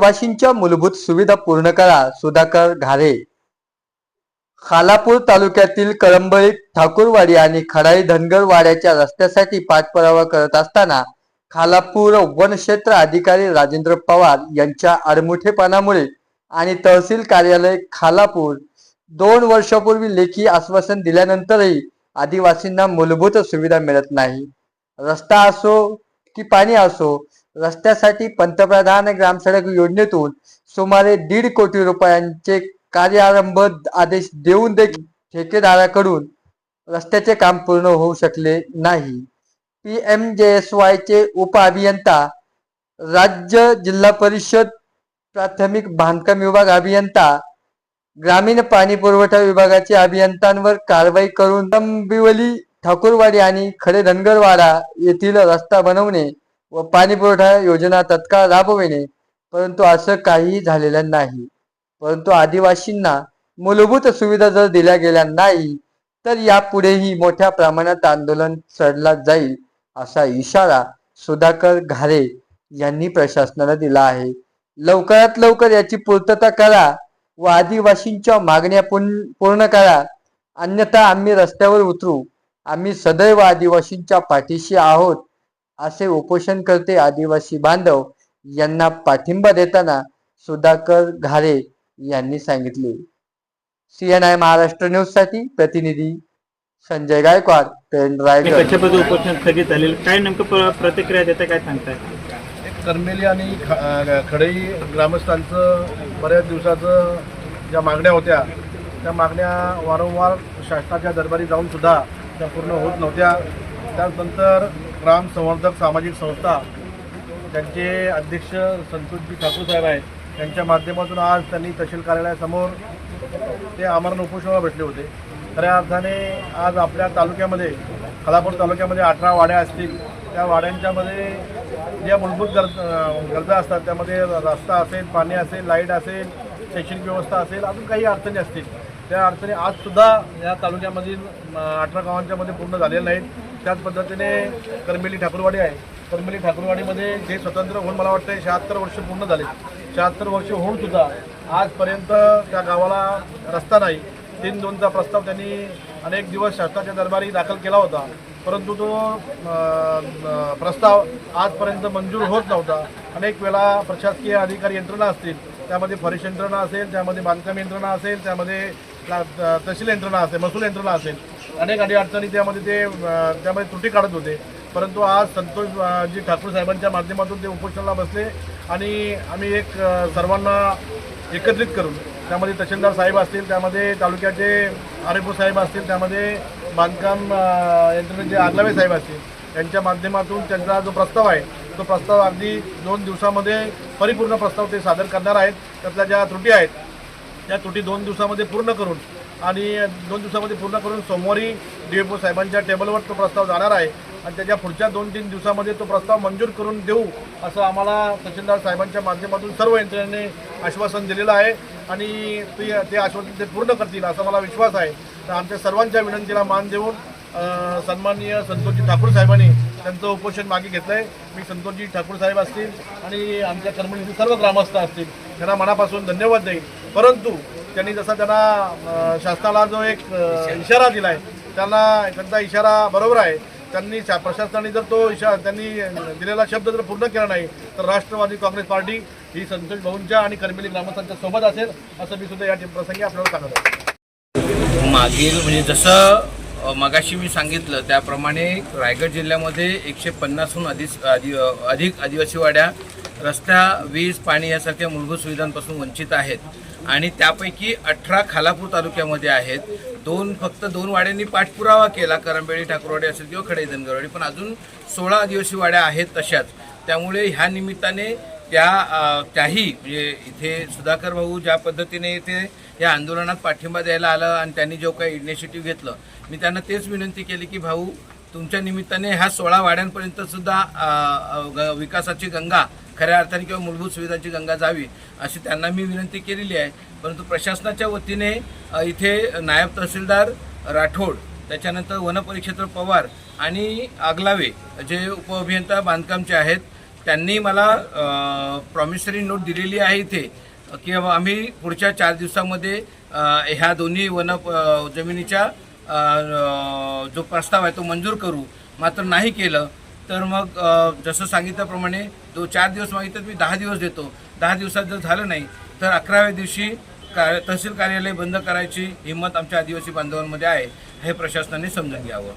आदिवासींच्या मूलभूत सुविधा पूर्ण करा सुधाकर घारे. खालापूर तालुक्यातील कळंबळी ठाकूरवाडी आणि खडाई धनगर वाड्याच्या रस्त्यासाठी पाठपुरावा करत असताना खालापूर वनक्षेत्र अधिकारी राजेंद्र पवार यांच्या आडमुठेपणामुळे आणि तहसील कार्यालय खालापूर दोन वर्षापूर्वी लेखी आश्वासन दिल्यानंतरही आदिवासींना मूलभूत सुविधा मिळत नाही. रस्ता असो की पाणी असो रस्त्यासाठी पंतप्रधान ग्रामसडक योजनेतून सुमारे दीड कोटी रुपयांचे कार्यारंभ आदेश देऊन देखील ठेकेदाराकडून रस्त्याचे काम पूर्ण होऊ शकले नाही. P M J S Y चे उप अभियंता राज्य जिल्हा परिषद प्राथमिक बांधकाम विभाग अभियंता ग्रामीण पाणी पुरवठा विभागाचे अभियंत्यांवर कारवाई करून तंबिवली ठाकूरवाडी आणि खडे धनगरवाडा येथील रस्ता बनवणे व पाणी पुरवठा योजना तत्काळ राबविणे परंतु असं काहीही झालेलं नाही. परंतु आदिवासींना मूलभूत सुविधा जर दिल्या गेल्या नाही तर यापुढेही मोठ्या प्रमाणात आंदोलन चढला जाईल असा इशारा सुधाकर घारे यांनी प्रशासनाला दिला आहे. लवकरात लवकर याची पूर्तता करा व आदिवासींच्या मागण्या पूर्ण पूर्ण करा. अन्यथा आम्ही रस्त्यावर उतरू. आम्ही सदैव आदिवासींच्या पाठीशी आहोत. असे उपोषणकर्ते आदिवासी बांधव यांना पाठिंबा देताना सुधाकर घारे यांनी सांगितले. सीएनआय महाराष्ट्र न्यूजसाठी प्रतिनिधी संजय गायकवाड पेण रायगड कशाबद्दल उपोषण स्थगित झालेलं? काय नेमकं प्र- प्रतिक्रिया देता काय सांगताय? करमेली आणि ख खडई ग्रामस्थांचं बऱ्याच दिवसाचं ज्या मागण्या होत्या त्या मागण्या वारंवार शासनाच्या दरबारी जाऊन सुद्धा त्या पूर्ण होत नव्हत्या. त्यानंतर ग्राम संवर्धक सामाजिक संस्था त्यांचे अध्यक्ष संतोषजी ठाकूर साहेब आहेत. त्यांच्या माध्यमातून आज त्यांनी तहसील कार्यालयासमोर ते आमरण उपोषणाला बसले होते. खऱ्या अर्थाने आज आपल्या तालुक्यामध्ये खालापूर तालुक्यामध्ये अठरा वाड्या असतील. त्या वाड्यांच्यामध्ये ज्या मूलभूत गरज गरजा असतात त्यामध्ये रस्ता असेल पाणी असेल लाइट असेल शैक्षणिक व्यवस्था असेल अजून काही अडचणी असतील. त्या अडचणी आजसुद्धा या तालुक्यामधील अठरा गावांच्यामध्ये पूर्ण झालेल्या नाहीत. त्याच पद्धतीने करमेली ठाकूरवाडी आहे. करमेली ठाकूरवाडीमध्ये जे स्वतंत्र होऊन मला वाटतं शहात्तर वर्ष पूर्ण झाले. शहात्तर वर्ष होऊन सुद्धा आजपर्यंत त्या गावाला रस्ता नाही. तीन दोनचा प्रस्ताव त्यांनी अनेक दिवस शासनाच्या दरबारी दाखल केला होता. परंतु तो प्रस्ताव आजपर्यंत मंजूर होत नव्हता. अनेक वेळा प्रशासकीय अधिकारी यंत्रणा असतील त्यामध्ये फॉरेस्ट यंत्रणा असेल त्यामध्ये बांधकाम यंत्रणा असेल त्यामध्ये तहसील यंत्रणा असेल महसूल यंत्रणा असेल अनेक अडी अडचणी त्यामध्ये ते त्यामध्ये त्रुटी काढत होते. परंतु आज संतोष जी ठाकूर साहेबांच्या माध्यमातून ते उपोषणाला बसले आणि आम्ही एक सर्वांना एकत्रित करून त्यामध्ये तहसीलदार साहेब असतील त्यामध्ये तालुक्याचे आरेपूर साहेब असतील त्यामध्ये बांधकाम यंत्रणेचे आगलावे साहेब असतील यांच्या माध्यमातून त्यांचा जो प्रस्ताव आहे तो प्रस्ताव अगदी दोन दिवसामध्ये परिपूर्ण प्रस्ताव ते सादर करणार आहेत. त्यातल्या ज्या त्रुटी आहेत त्या त्रुटी दोन दिवसामध्ये पूर्ण करून आणि दोन दिवसामध्ये पूर्ण करून सोमवारी डी साहेबांच्या टेबलवर तो प्रस्ताव जाणार आहे. आणि त्याच्या पुढच्या दोन तीन दिवसामध्ये तो प्रस्ताव मंजूर करून देऊ असं आम्हाला तहसीलदार साहेबांच्या माध्यमातून सर्व यंत्रणेने आश्वासन दिलेलं आहे. आणि ते ते आश्वासन ते पूर्ण करतील असा मला विश्वास आहे. तर आमच्या सर्वांच्या विनंतीला मान देऊन सन्माननीय संतोषजी ठाकूर साहेबांनी त्यांचं उपोषण मागे घेतलं आहे मी संतोषजी ठाकूर साहेब असतील आणि आमच्या कर्मणीतील सर्व ग्रामस्थ असतील त्यांना मनापासून धन्यवाद देईल परंतु त्यांनी जसा त्यांना शासनाला जो एक इशारा दिला आहे त्यांना त्यांचा इशारा बरोबर आहे. त्यांनी शा- प्रशासनाने जर तो इशारा त्यांनी दिलेला शब्द जर पूर्ण केला नाही तर राष्ट्रवादी काँग्रेस पार्टी ही संतोष भाऊंच्या आणि कर्मिली ग्रामस्थांच्या सोबत असेल असं मी सुद्धा या प्रसंगी आपल्याला सांगत आहे. मागील म्हणजे जसं मगाशी मी सांगितलं त्याप्रमाणे रायगड जिल्ह्यामध्ये एकशे पन्नासहून अधिक आदि अधिक आदिवासी वाड्या रस्त्या वीज पाणी यासारख्या मूलभूत सुविधांपासून वंचित आहेत. आणि त्यापैकी अठरा खालापूर तालुक्यामध्ये आहेत. दोन फक्त दोन वाड्यांनी पाठपुरावा केला करंबेळी ठाकूरवाडी असेल किंवा खडे धनगरवाडी पण अजून सोळा आदिवासी वाड्या आहेत तशाच. त्यामुळे ह्या निमित्ताने त्या त्याही म्हणजे इथे सुधाकर भाऊ ज्या पद्धतीने इथे या आंदोलनात पाठिंबा द्यायला आलं आणि त्यांनी जो काही इनिशिएटिव्ह घेतलं मी त्यांना तेच विनंती केली की भाऊ तुमच्या निमित्ताने ह्या सोळा वाड्यांपर्यंतसुद्धा ग- विकासाची गंगा खऱ्या अर्थाने किंवा मूलभूत सुविधांची गंगा जावी अशी त्यांना मी विनंती केलेली आहे. परंतु प्रशासनाच्या वतीने इथे नायब तहसीलदार राठोड त्याच्यानंतर वनपरिक्षेत्र पवार आणि आगलावे जे उपअभियंता बांधकामचे आहेत त्यांनी मला प्रॉमिसरी नोट दिलेली आहे इथे की बाबा आम्ही पुढच्या चार दिवसामध्ये ह्या दोन्ही वन जमिनीच्या जो प्रस्ताव आहे तो मंजूर करू. मात्र नाही केलं. तर मग जसं सांगितल्याप्रमाणे दो चार दिवस मागितलं मी दहा दिवस देतो. दहा दिवसात जर झालं नाही तर अकराव्या दिवशी का तहसील कार्यालय बंद करायची हिंमत आमच्या आदिवासी बांधवांमध्ये आहे. हे प्रशासनाने समजून घ्यावं.